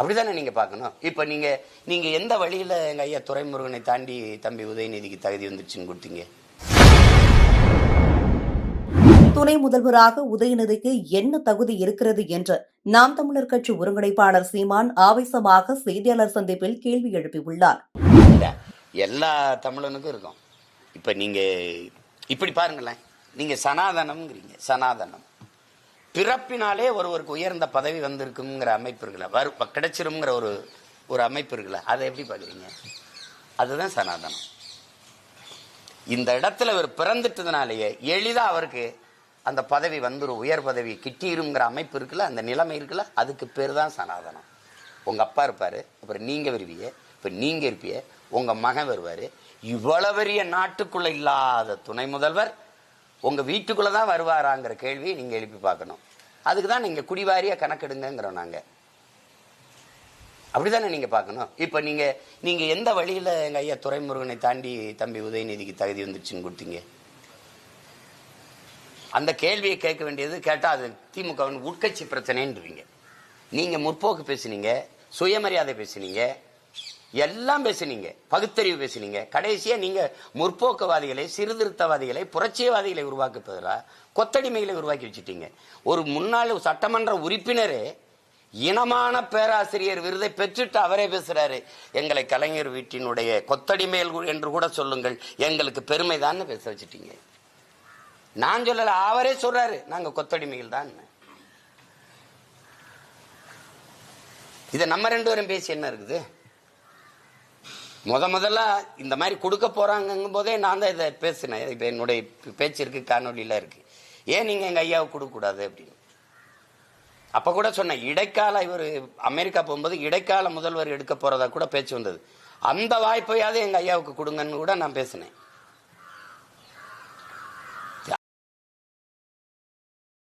அப்படிதானே நீங்க பார்க்கணும்? இப்போ நீங்க நீங்க எந்த வழியில எங்க ஐயா துரைமுருகனை தாண்டி தம்பி உதயநிதிக்கு தகுதி வந்துருச்சுன்னு கொடுத்தீங்க? துணை முதல்வராக உதயநிதிக்கு என்ன தகுதி இருக்கிறது என்று நாம் தமிழர் கட்சி ஒருங்கிணைப்பாளர் சீமான் ஆவேசமாக செய்தியாளர் சந்திப்பில் கேள்வி எழுப்பியுள்ளார். எல்லா தமிழனுக்கும் இருக்கும். இப்ப நீங்க இப்படி பாருங்களேன். நீங்க சனாதனம்ங்கிறீங்க சனாதனம். பிறப்பினாலே ஒருவருக்கு உயர்ந்த பதவி வந்திருக்குங்கிற அமைப்பு இருக்குல்ல வரும் கிடைச்சிருங்கிற ஒரு ஒரு அமைப்பு இருக்குல்ல அதை எப்படி பார்க்குறீங்க? அதுதான் சனாதனம். இந்த இடத்துல இவர் பிறந்துட்டதுனாலேயே எளிதாக அவருக்கு அந்த பதவி வந்துடும் உயர் பதவி கிட்டிருங்கிற அமைப்பு இருக்குல்ல அந்த நிலைமை இருக்குல்ல அதுக்கு பேர் தான் சனாதனம். உங்கள் அப்பா இருப்பார் அப்புறம் நீங்கள் வருவிய இப்போ நீங்கள் இருப்பிய உங்கள் மகன் வருவார். இவ்வளவு பெரிய நாட்டுக்குள்ளே இல்லாத துணை முதல்வர் உங்கள் வீட்டுக்குள்ளே தான் வருவாராங்கிற கேள்வியை நீங்கள் எழுப்பி பார்க்கணும். அதுக்கு தான் நீங்கள் குடிவாரியாக கணக்கெடுங்கிறோம் நாங்க. அப்படிதானே நீங்கள் பார்க்கணும்? இப்போ நீங்கள் நீங்கள் எந்த வழியில் எங்கள் ஐயா துரைமுருகனை தாண்டி தம்பி உதயநிதிக்கு தகுதி வந்துருச்சுன்னு கொடுத்தீங்க? அந்த கேள்வியை கேட்க வேண்டியது கேட்டால் அது திமுகவின் உட்கட்சி பிரச்சனைன்றீங்க. நீங்கள் முற்போக்கு பேசுனீங்க சுயமரியாதை பேசுனீங்க எல்லாம் பேசுனீங்க. பகுத்தறிவு பேசுனீங்க. கடைசியா நீங்க முற்போக்குவாதிகளை சீர்திருத்தவாதிகளை புரட்சியவாதிகளை உருவாக்குப்பதில் கொத்தடிமைகளை உருவாக்கி வச்சுட்டீங்க. ஒரு முன்னாள் சட்டமன்ற உறுப்பினரே இனமான பேராசிரியர் விருதை பெற்றுட்டு அவரே பேசுறாரு. எங்களை கலைஞர் வீட்டினுடைய கொத்தடிமைகள் என்று கூட சொல்லுங்கள். எங்களுக்கு பெருமைதான்னு பேச வச்சுட்டீங்க. நான் சொல்லல அவரே சொல்றாரு. நாங்க கொத்தடிமைகள் தான். இதை நம்ம ரெண்டு பேரும் பேசி என்ன இருக்குது? முத முதல்ல இந்த மாதிரி கொடுக்க போறாங்கங்கும் போதே நான் தான் இதை பேசினேன். இப்போ என்னுடைய பேச்சு இருக்குது காணொலியில் இருக்குது ஏன் நீங்கள் எங்கள் ஐயாவுக்கு கொடுக்கக்கூடாது அப்படின்னு? அப்போ கூட சொன்னேன் இடைக்கால இவர் அமெரிக்கா போகும்போது இடைக்கால முதல்வர் எடுக்க போகிறதா கூட பேச்சு வந்தது. அந்த வாய்ப்பையாவது எங்கள் ஐயாவுக்கு கொடுங்கன்னு கூட நான் பேசினேன்.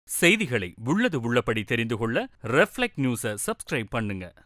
செய்திகளை உள்ளது உள்ளபடி தெரிந்து கொள்ள ரெஃப்ளெக்ட் நியூஸை சப்ஸ்கிரைப் பண்ணுங்கள்